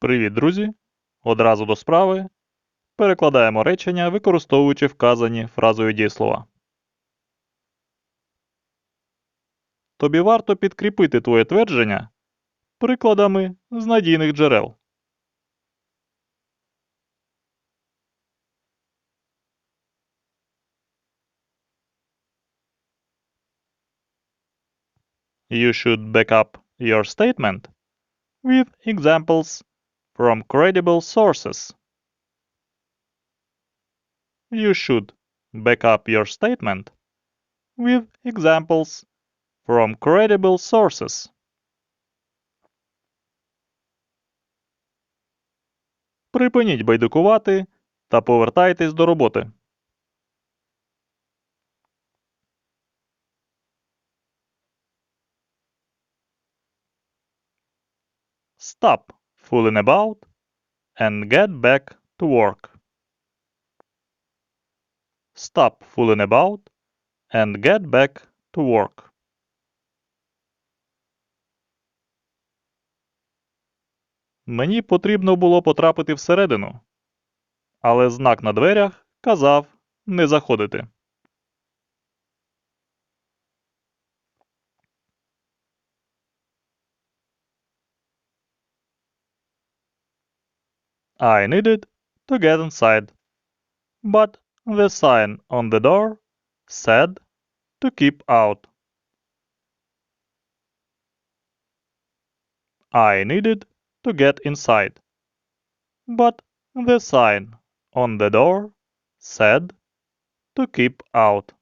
Привіт, друзі! Одразу до справи. Перекладаємо речення, використовуючи вказані фразою дієслова. Тобі варто підкріпити твоє твердження прикладами з надійних джерел. You should back up your statement with examples from credible sources. You should back up your statement with examples from credible sources. Припиніть байдикувати та повертайтесь до роботи. Stop fooling about and get back to work. Stop fooling about and get back to work. Мені потрібно було потрапити всередину, але знак на дверях казав не заходити. I needed to get inside, but the sign on the door said to keep out. I needed to get inside, but the sign on the door said to keep out.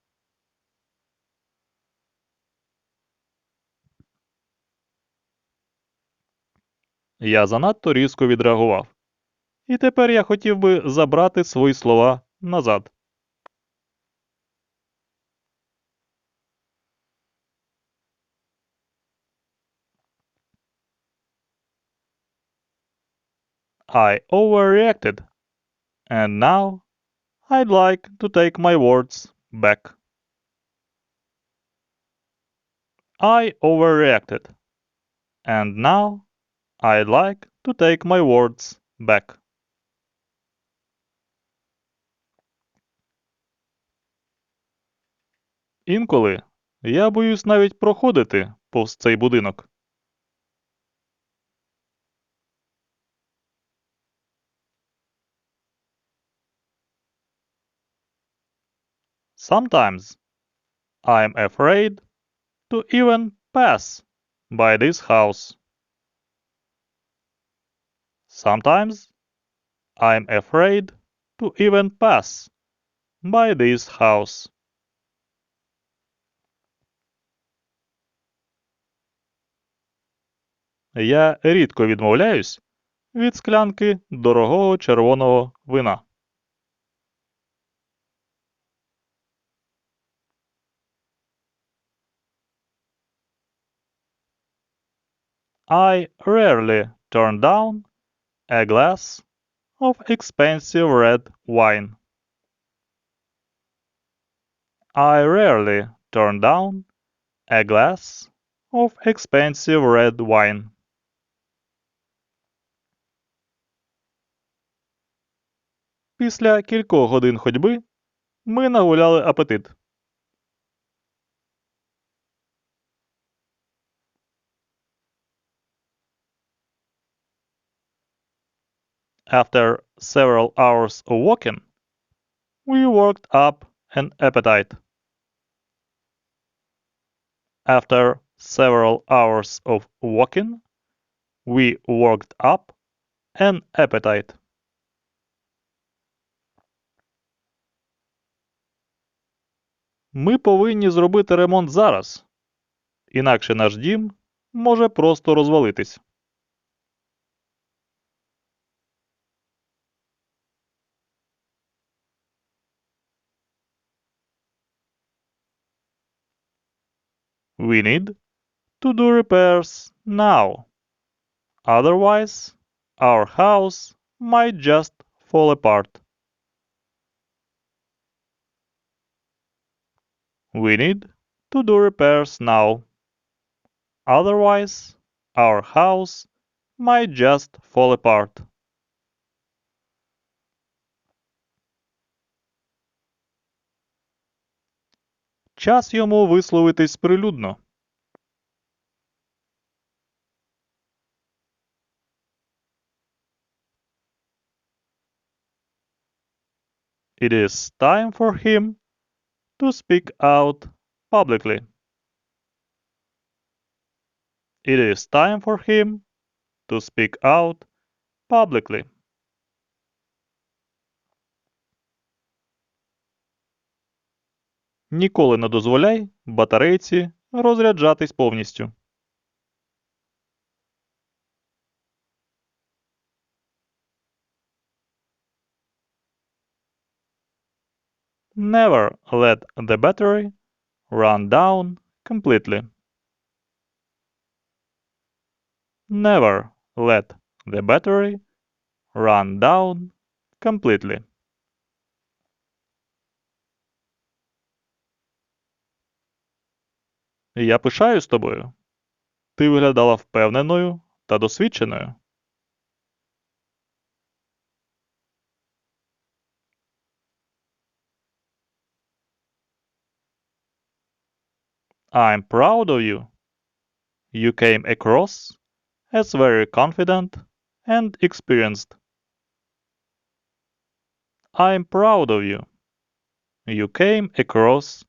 Я занадто різко відреагував. І тепер я хотів би забрати свої слова назад. I overreacted. And now I'd like to take my words back. I overreacted. And now I'd like to take my words back. Інколи я боюсь навіть проходити повз цей будинок. Sometimes I'm afraid to even pass by this house. Sometimes I'm afraid to even pass by this house. Я рідко відмовляюсь від склянки дорогого червоного вина. I rarely turn down a glass of expensive red wine. I rarely turn down a glass of expensive red wine. Після кількох годин ходьби ми нагуляли апетит. After several hours of walking, we worked up an appetite. After several hours of walking, we worked up an appetite. Ми повинні зробити ремонт зараз, інакше наш дім може просто розвалитись. We need to do repairs now. Otherwise, our house might just fall apart. We need to do repairs now. Otherwise, our house might just fall apart. Час йому висловитись прилюдно. It is time for him to speak out publicly. It is time for him to speak out publicly. Ніколи не дозволяй батарейці розряджатись повністю. Never let the battery run down completely. Never let the battery run down completely. Я пишаюсь тобою. Ти виглядала впевненою та досвідченою. I'm proud of you. You came across as very confident and experienced. I'm proud of you. You came across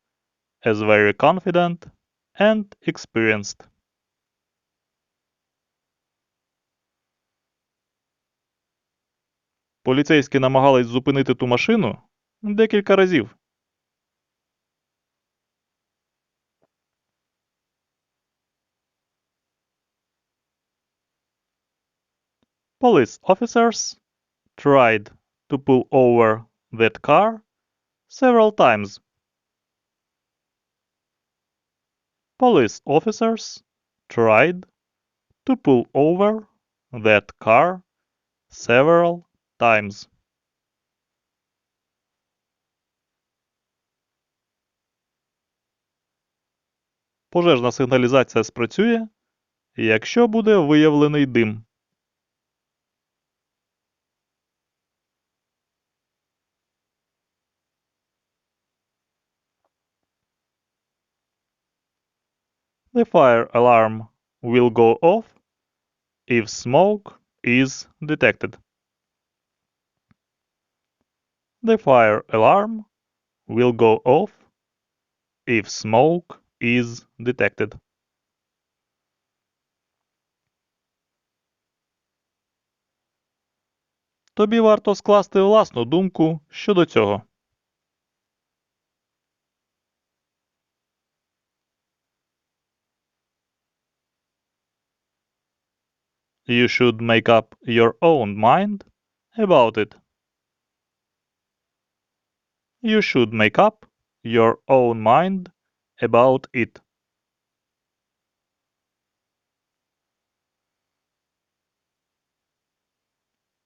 as very confident and experienced. Поліцейські намагались зупинити ту машину декілька разів. Police officers tried to pull over that car several times. Police officers tried to pull over that car several times. Пожежна сигналізація спрацює, якщо буде виявлений дим. The fire alarm will go off if smoke is detected. The fire alarm will go off if smoke is detected. Тобі варто скласти власну думку щодо цього. You should make up your own mind about it. You should make up your own mind about it.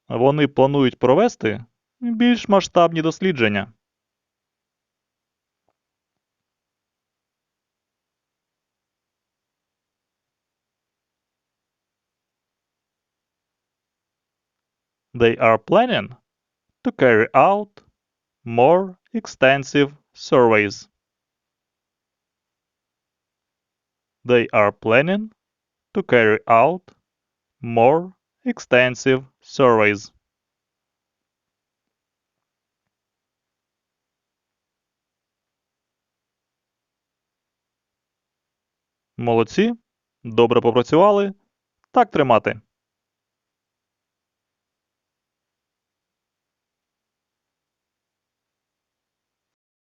Вони планують провести більш масштабні дослідження. They are planning to carry out more extensive surveys. They are planning to carry out more extensive surveys. Молодці. Добре попрацювали. Так тримати.